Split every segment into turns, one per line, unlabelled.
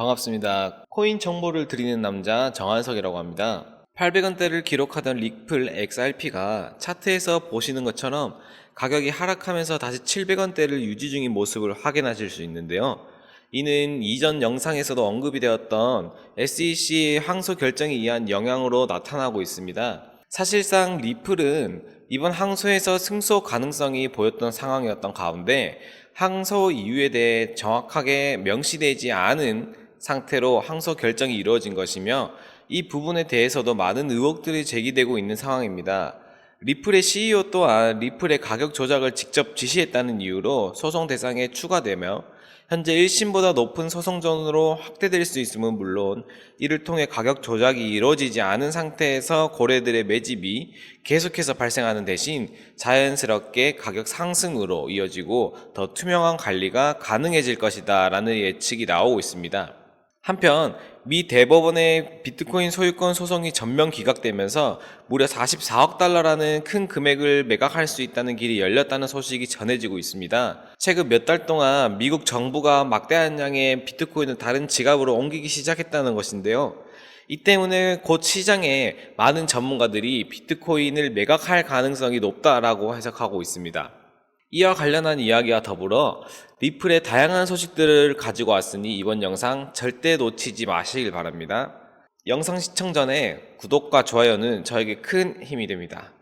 반갑습니다. 코인 정보를 드리는 남자 정한석이라고 합니다. 800원대를 기록하던 리플 XRP가 차트에서 보시는 것처럼 가격이 하락하면서 다시 700원대를 유지 중인 모습을 확인하실 수 있는데요. 이는 이전 영상에서도 언급이 되었던 SEC의 항소 결정에 의한 영향으로 나타나고 있습니다. 사실상 리플은 이번 항소에서 승소 가능성이 보였던 상황이었던 가운데 항소 이유에 대해 정확하게 명시되지 않은 상태로 항소 결정이 이루어진 것이며 이 부분에 대해서도 많은 의혹들이 제기되고 있는 상황입니다. 리플의 CEO 또한 리플의 가격 조작을 직접 지시했다는 이유로 소송 대상에 추가되며 현재 1심보다 높은 소송전으로 확대될 수 있음은 물론 이를 통해 가격 조작이 이루어지지 않은 상태에서 고래들의 매집이 계속해서 발생하는 대신 자연스럽게 가격 상승으로 이어지고 더 투명한 관리가 가능해질 것이다 라는 예측이 나오고 있습니다. 한편 미 대법원의 비트코인 소유권 소송이 전면 기각되면서 무려 44억 달러라는 큰 금액을 매각할 수 있다는 길이 열렸다는 소식이 전해지고 있습니다. 최근 몇 달 동안 미국 정부가 막대한 양의 비트코인을 다른 지갑으로 옮기기 시작했다는 것인데요. 이 때문에 곧 시장에 많은 전문가들이 비트코인을 매각할 가능성이 높다라고 해석하고 있습니다. 이와 관련한 이야기와 더불어 리플의 다양한 소식들을 가지고 왔으니 이번 영상 절대 놓치지 마시길 바랍니다. 영상 시청 전에 구독과 좋아요는 저에게 큰 힘이 됩니다.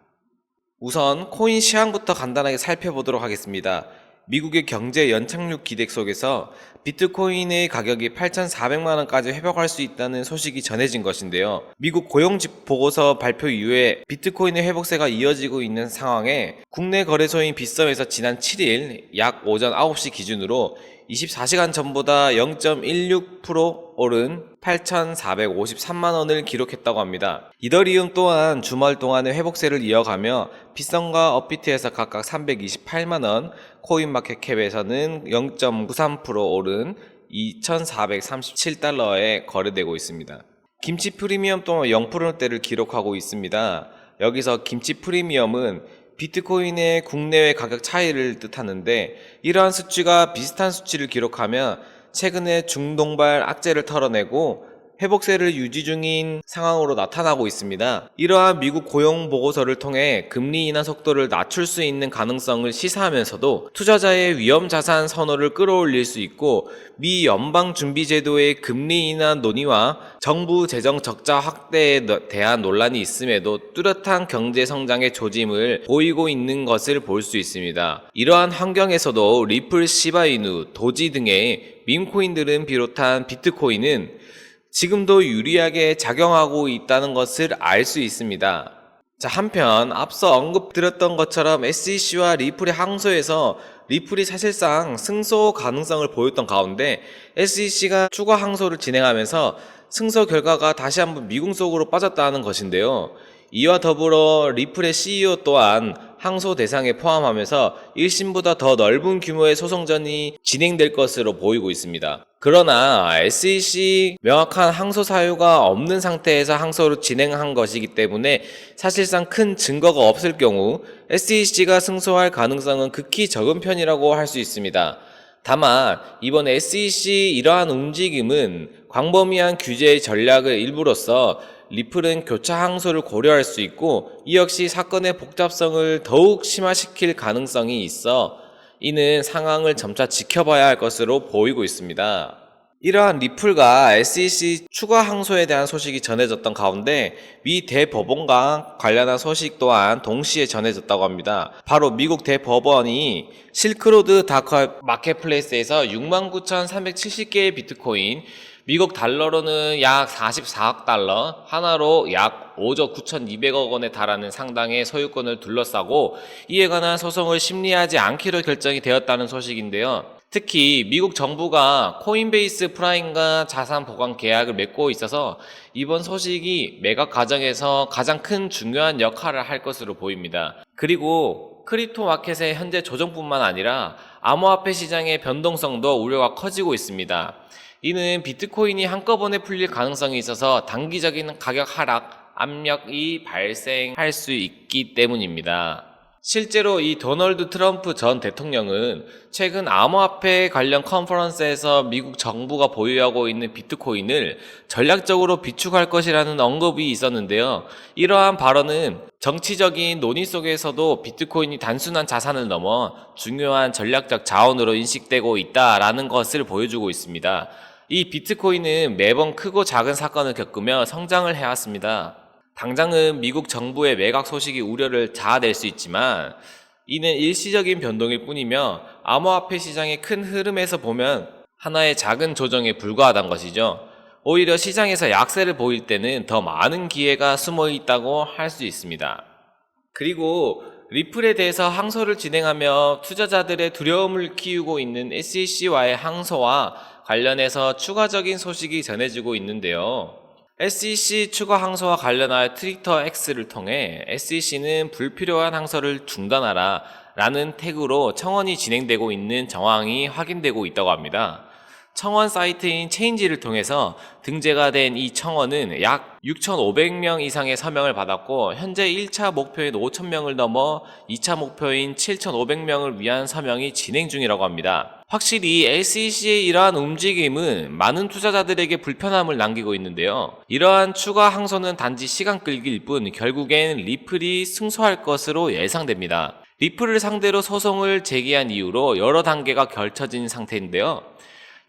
우선 코인 시황부터 간단하게 살펴보도록 하겠습니다. 미국의 경제 연착륙 기대 속에서 비트코인의 가격이 8,400만 원까지 회복할 수 있다는 소식이 전해진 것인데요. 미국 고용직 보고서 발표 이후에 비트코인의 회복세가 이어지고 있는 상황에 국내 거래소인 빗썸에서 지난 7일 약 오전 9시 기준으로 24시간 전보다 0.16% 오른 8,453만 원을 기록했다고 합니다. 이더리움 또한 주말 동안의 회복세를 이어가며 비썸과 업비트에서 각각 328만 원, 코인마켓캡에서는 0.93% 오른 2,437달러에 거래되고 있습니다. 김치 프리미엄 또한 0%대를 기록하고 있습니다. 여기서 김치 프리미엄은 비트코인의 국내외 가격 차이를 뜻하는데 이러한 수치가 비슷한 수치를 기록하면 최근에 중동발 악재를 털어내고 회복세를 유지 중인 상황으로 나타나고 있습니다. 이러한 미국 고용 보고서를 통해 금리 인하 속도를 낮출 수 있는 가능성을 시사하면서도 투자자의 위험 자산 선호를 끌어올릴 수 있고 미 연방 준비 제도의 금리 인하 논의와 정부 재정 적자 확대에 대한 논란이 있음에도 뚜렷한 경제 성장의 조짐을 보이고 있는 것을 볼 수 있습니다. 이러한 환경에서도 리플, 시바이누, 도지 등의 밈코인들은 비롯한 비트코인은 지금도 유리하게 작용하고 있다는 것을 알 수 있습니다. 자, 한편 앞서 언급드렸던 것처럼 SEC와 리플의 항소에서 리플이 사실상 승소 가능성을 보였던 가운데 SEC가 추가 항소를 진행하면서 승소 결과가 다시 한번 미궁 속으로 빠졌다는 것인데요. 이와 더불어 리플의 CEO 또한 항소 대상에 포함하면서 1심보다 더 넓은 규모의 소송전이 진행될 것으로 보이고 있습니다. 그러나 SEC 명확한 항소 사유가 없는 상태에서 항소를 진행한 것이기 때문에 사실상 큰 증거가 없을 경우 SEC가 승소할 가능성은 극히 적은 편이라고 할 수 있습니다. 다만 이번 SEC 이러한 움직임은 광범위한 규제의 전략의 일부로서 리플은 교차 항소를 고려할 수 있고 이 역시 사건의 복잡성을 더욱 심화시킬 가능성이 있어 이는 상황을 점차 지켜봐야 할 것으로 보이고 있습니다. 이러한 리플과 SEC 추가 항소에 대한 소식이 전해졌던 가운데 미 대법원과 관련한 소식 또한 동시에 전해졌다고 합니다. 바로 미국 대법원이 실크로드 다크 마켓플레이스에서 69,370개의 비트코인 미국 달러로는 약 44억 달러, 하나로 약 5조 9,200억 원에 달하는 상당의 소유권을 둘러싸고 이에 관한 소송을 심리하지 않기로 결정이 되었다는 소식인데요. 특히 미국 정부가 코인베이스 프라임과 자산 보관 계약을 맺고 있어서 이번 소식이 매각 과정에서 가장 큰 중요한 역할을 할 것으로 보입니다. 그리고 크립토 마켓의 현재 조정뿐만 아니라 암호화폐 시장의 변동성도 우려가 커지고 있습니다. 이는 비트코인이 한꺼번에 풀릴 가능성이 있어서 단기적인 가격 하락, 압력이 발생할 수 있기 때문입니다. 실제로 이 도널드 트럼프 전 대통령은 최근 암호화폐 관련 컨퍼런스에서 미국 정부가 보유하고 있는 비트코인을 전략적으로 비축할 것이라는 언급이 있었는데요. 이러한 발언은 정치적인 논의 속에서도 비트코인이 단순한 자산을 넘어 중요한 전략적 자원으로 인식되고 있다라는 것을 보여주고 있습니다. 이 비트코인은 매번 크고 작은 사건을 겪으며 성장을 해왔습니다. 당장은 미국 정부의 매각 소식이 우려를 자아낼 수 있지만 이는 일시적인 변동일 뿐이며 암호화폐 시장의 큰 흐름에서 보면 하나의 작은 조정에 불과하단 것이죠. 오히려 시장에서 약세를 보일 때는 더 많은 기회가 숨어 있다고 할 수 있습니다. 그리고 리플에 대해서 항소를 진행하며 투자자들의 두려움을 키우고 있는 SEC와의 항소와 관련해서 추가적인 소식이 전해지고 있는데요. SEC 추가 항소와 관련하여 트위터 X를 통해 SEC는 불필요한 항소를 중단하라 라는 태그로 청원이 진행되고 있는 정황이 확인되고 있다고 합니다. 청원 사이트인 체인지를 통해서 등재가 된 이 청원은 약 6,500명 이상의 서명을 받았고 현재 1차 목표인 5,000명을 넘어 2차 목표인 7,500명을 위한 서명이 진행 중이라고 합니다. 확실히 SEC의 이러한 움직임은 많은 투자자들에게 불편함을 남기고 있는데요. 이러한 추가 항소는 단지 시간 끌기일 뿐 결국엔 리플이 승소할 것으로 예상됩니다. 리플을 상대로 소송을 제기한 이후로 여러 단계가 결쳐진 상태인데요.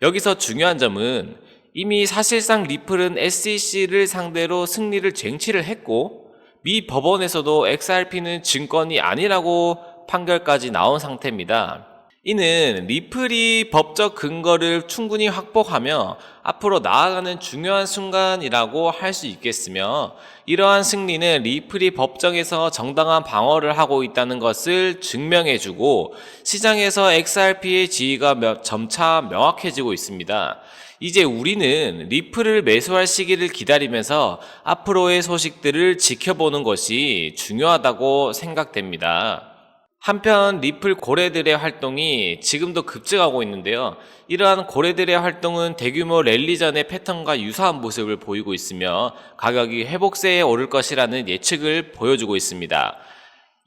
여기서 중요한 점은 이미 사실상 리플은 SEC를 상대로 승리를 쟁취를 했고 미 법원에서도 XRP는 증권이 아니라고 판결까지 나온 상태입니다. 이는 리플이 법적 근거를 충분히 확보하며 앞으로 나아가는 중요한 순간이라고 할 수 있겠으며 이러한 승리는 리플이 법정에서 정당한 방어를 하고 있다는 것을 증명해주고 시장에서 XRP의 지위가 몇- 점차 명확해지고 있습니다. 이제 우리는 리플을 매수할 시기를 기다리면서 앞으로의 소식들을 지켜보는 것이 중요하다고 생각됩니다. 한편 리플 고래들의 활동이 지금도 급증하고 있는데요. 이러한 고래들의 활동은 대규모 랠리 전의 패턴과 유사한 모습을 보이고 있으며 가격이 회복세에 오를 것이라는 예측을 보여주고 있습니다.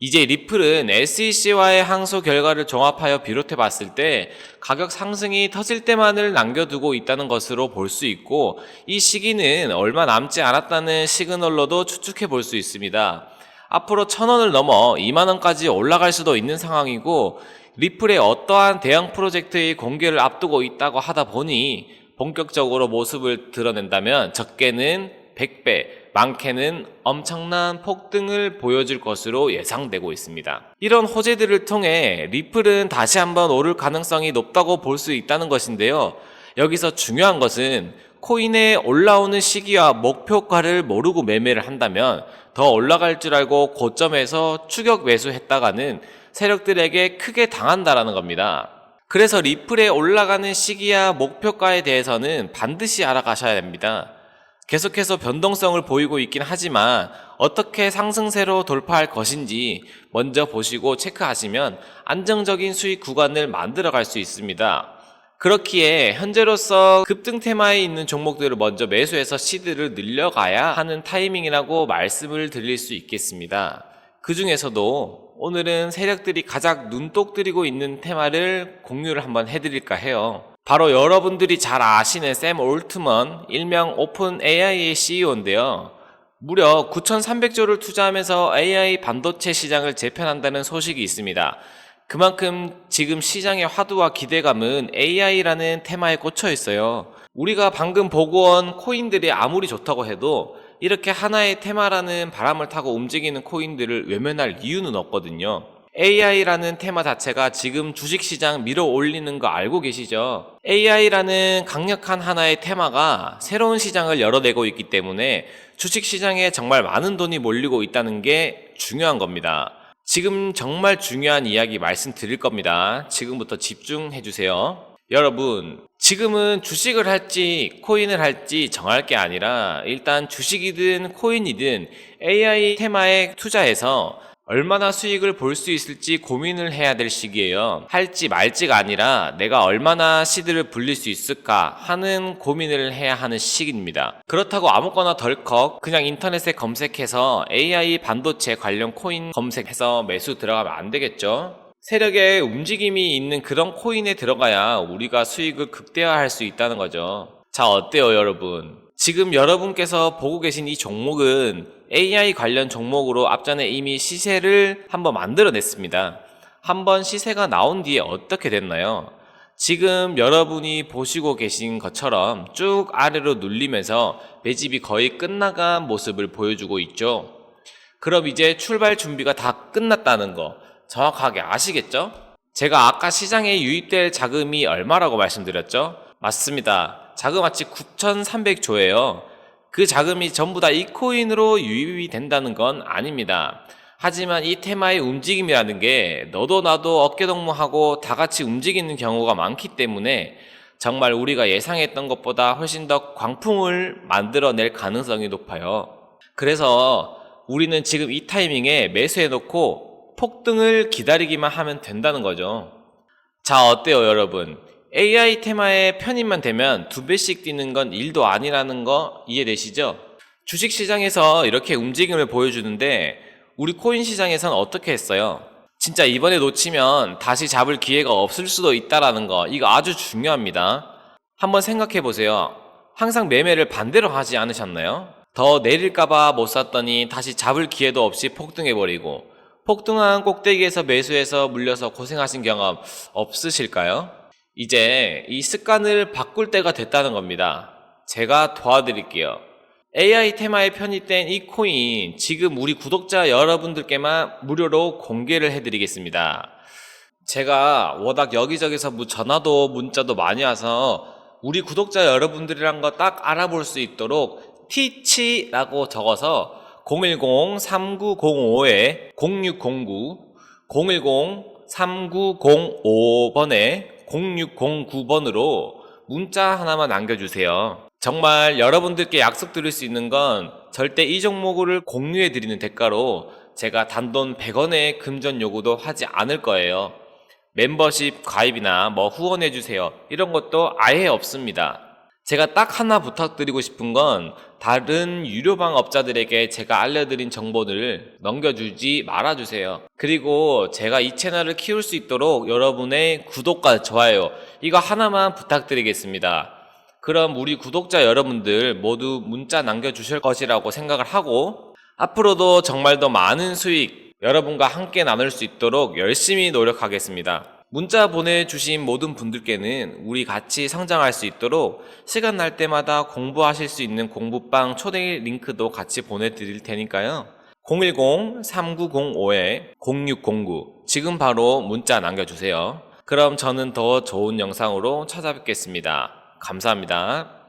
이제 리플은 SEC와의 항소 결과를 종합하여 비롯해 봤을 때 가격 상승이 터질 때만을 남겨두고 있다는 것으로 볼 수 있고 이 시기는 얼마 남지 않았다는 시그널로도 추측해 볼 수 있습니다. 앞으로 천 원을 넘어 2만 원까지 올라갈 수도 있는 상황이고 리플의 어떠한 대형 프로젝트의 공개를 앞두고 있다고 하다 보니 본격적으로 모습을 드러낸다면 적게는 100배, 많게는 엄청난 폭등을 보여줄 것으로 예상되고 있습니다. 이런 호재들을 통해 리플은 다시 한번 오를 가능성이 높다고 볼 수 있다는 것인데요. 여기서 중요한 것은 코인의 올라오는 시기와 목표가를 모르고 매매를 한다면 더 올라갈 줄 알고 고점에서 추격 매수했다가는 세력들에게 크게 당한다라는 겁니다. 그래서 리플의 올라가는 시기와 목표가에 대해서는 반드시 알아가셔야 됩니다. 계속해서 변동성을 보이고 있긴 하지만 어떻게 상승세로 돌파할 것인지 먼저 보시고 체크하시면 안정적인 수익 구간을 만들어 갈 수 있습니다. 그렇기에 현재로서 급등 테마에 있는 종목들을 먼저 매수해서 시드를 늘려가야 하는 타이밍이라고 말씀을 드릴 수 있겠습니다. 그 중에서도 오늘은 세력들이 가장 눈독 들이고 있는 테마를 공유를 한번 해드릴까 해요. 바로 여러분들이 잘 아시는 샘 올트먼, 일명 오픈 AI의 CEO인데요. 무려 9,300조를 투자하면서 AI 반도체 시장을 재편한다는 소식이 있습니다. 그만큼 지금 시장의 화두와 기대감은 AI라는 테마에 꽂혀 있어요. 우리가 방금 보고 온 코인들이 아무리 좋다고 해도 이렇게 하나의 테마라는 바람을 타고 움직이는 코인들을 외면할 이유는 없거든요. AI라는 테마 자체가 지금 주식시장 밀어 올리는 거 알고 계시죠? AI라는 강력한 하나의 테마가 새로운 시장을 열어내고 있기 때문에 주식시장에 정말 많은 돈이 몰리고 있다는 게 중요한 겁니다. 지금 정말 중요한 이야기 말씀드릴 겁니다. 지금부터 집중해 주세요. 여러분, 지금은 주식을 할지 코인을 할지 정할 게 아니라 일단 주식이든 코인이든 AI 테마에 투자해서 얼마나 수익을 볼 수 있을지 고민을 해야 될 시기예요. 할지 말지가 아니라 내가 얼마나 시드를 불릴 수 있을까 하는 고민을 해야 하는 시기입니다. 그렇다고 아무거나 덜컥 그냥 인터넷에 검색해서 AI 반도체 관련 코인 검색해서 매수 들어가면 안 되겠죠? 세력의 움직임이 있는 그런 코인에 들어가야 우리가 수익을 극대화할 수 있다는 거죠. 자, 어때요, 여러분? 지금 여러분께서 보고 계신 이 종목은 AI 관련 종목으로 앞전에 이미 시세를 한번 만들어냈습니다. 한번 시세가 나온 뒤에 어떻게 됐나요? 지금 여러분이 보시고 계신 것처럼 쭉 아래로 눌리면서 매집이 거의 끝나간 모습을 보여주고 있죠. 그럼 이제 출발 준비가 다 끝났다는 거 정확하게 아시겠죠? 제가 아까 시장에 유입될 자금이 얼마라고 말씀드렸죠? 맞습니다. 자그마치 9,300조예요. 그 자금이 전부 다 이 코인으로 유입이 된다는 건 아닙니다. 하지만 이 테마의 움직임이라는 게 너도 나도 어깨동무하고 다 같이 움직이는 경우가 많기 때문에 정말 우리가 예상했던 것보다 훨씬 더 광풍을 만들어낼 가능성이 높아요. 그래서 우리는 지금 이 타이밍에 매수해놓고 폭등을 기다리기만 하면 된다는 거죠. 자, 어때요, 여러분? AI 테마에 편입만 되면 두 배씩 뛰는 건 일도 아니라는 거 이해되시죠? 주식 시장에서 이렇게 움직임을 보여주는데 우리 코인 시장에선 어떻게 했어요? 진짜 이번에 놓치면 다시 잡을 기회가 없을 수도 있다라는 거 이거 아주 중요합니다. 한번 생각해 보세요. 항상 매매를 반대로 하지 않으셨나요? 더 내릴까봐 못 샀더니 다시 잡을 기회도 없이 폭등해버리고 폭등한 꼭대기에서 매수해서 물려서 고생하신 경험 없으실까요? 이제 이 습관을 바꿀 때가 됐다는 겁니다. 제가 도와드릴게요. AI 테마에 편입된 이 코인 지금 우리 구독자 여러분들께만 무료로 공개를 해드리겠습니다. 제가 워낙 여기저기서 뭐 전화도 문자도 많이 와서 우리 구독자 여러분들이란 거 딱 알아볼 수 있도록 티치라고 적어서 010-3905에 0609 010-3905번에 0609번으로 문자 하나만 남겨주세요. 정말 여러분들께 약속드릴 수 있는 건 절대 이 종목을 공유해 드리는 대가로 제가 단돈 100원의 금전 요구도 하지 않을 거예요. 멤버십 가입이나 뭐 후원해 주세요. 이런 것도 아예 없습니다. 제가 딱 하나 부탁드리고 싶은 건 다른 유료방 업자들에게 제가 알려드린 정보들을 넘겨주지 말아주세요. 그리고 제가 이 채널을 키울 수 있도록 여러분의 구독과 좋아요 이거 하나만 부탁드리겠습니다. 그럼 우리 구독자 여러분들 모두 문자 남겨주실 것이라고 생각을 하고 앞으로도 정말 더 많은 수익 여러분과 함께 나눌 수 있도록 열심히 노력하겠습니다. 문자 보내주신 모든 분들께는 우리 같이 성장할 수 있도록 시간 날 때마다 공부하실 수 있는 공부방 초대 링크도 같이 보내드릴 테니까요. 010-3905-0609 지금 바로 문자 남겨주세요. 그럼 저는 더 좋은 영상으로 찾아뵙겠습니다. 감사합니다.